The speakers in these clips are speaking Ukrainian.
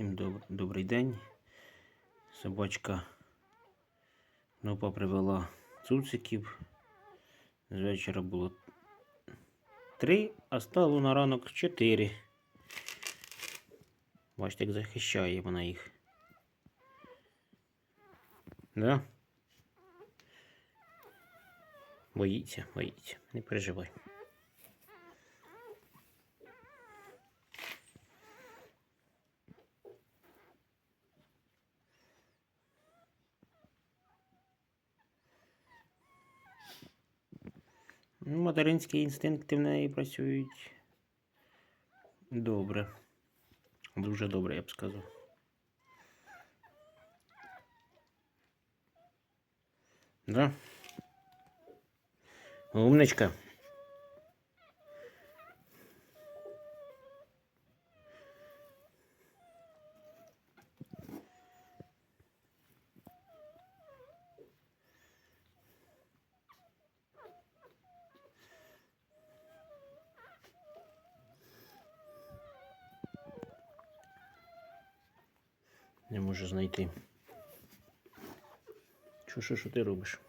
Всім доб... добрий день. Собачка нова привела цуциків. З вечора було три, а стало на ранок чотири. Бачите, як захищає вона їх. Да? Боїться, боїться. Не переживай. Материнські інстинкти в неї працюють добре. Дуже добре, я б сказав. Да? Умничка. Не можу знайти. Що, що, що ти робиш?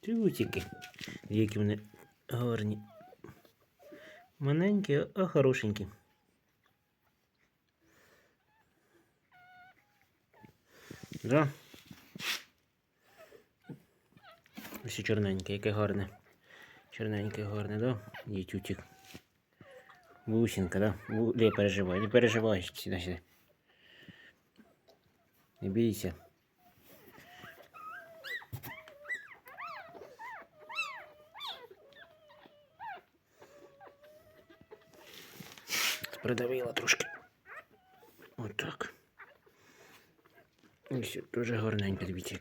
Тютики. Які вони гарні. Маленькі, а хорошенькі. Да? Ось чорненьке, яке гарне. Чорненьке гарне, да? Є тютик. Бусинка, да? Бу... Не переживай, не переживай, сюди, сюди. Не бійся. Придавила трошки. Отак. І все, дуже гарненько, дивіться.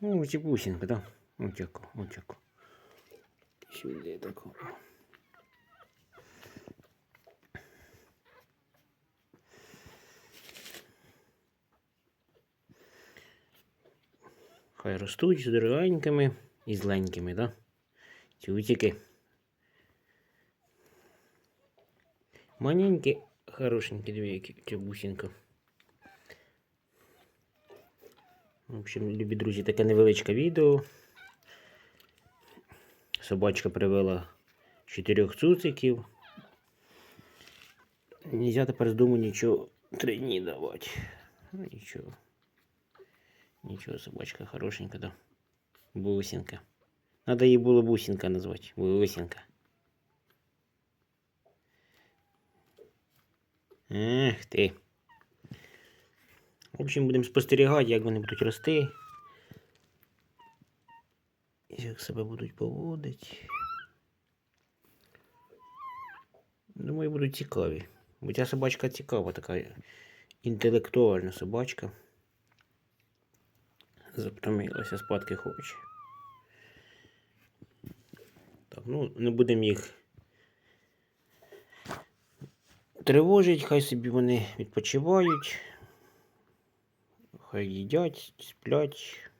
Ну, ось і бусинка, да? Отако, отако. Сюди тако. Хай ростуть здоровенькими і зленькими, да? Тютики. Маленькі, хорошенькі дві, бусинка. В общем, любі друзі, таке невеличке відео. Собачка привела чотирьох цуциків. Нельзя тепер з дому нічого три дні давати. Ну нічого. Нічого, собачка хорошенька, да. Бусинка. Надо її було бусинка назвати. Бусинка. Ех ти. В общем, будемо спостерігати, як вони будуть рости. Як себе будуть поводити. Думаю, будуть цікаві. Бо ця собачка цікава, така інтелектуальна собачка. Затомилася спадки хоче. Так, ну не будемо їх тривожить, хай собі вони відпочивають. Їдять, сплять.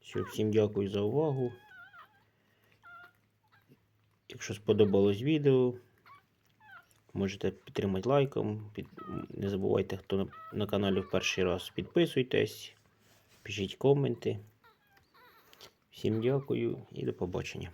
Все, всім дякую за увагу. Якщо сподобалось відео, можете підтримати лайком. Під... Не забувайте, хто на каналі в перший раз підписуйтесь, пишіть коменти. Всім дякую і до побачення.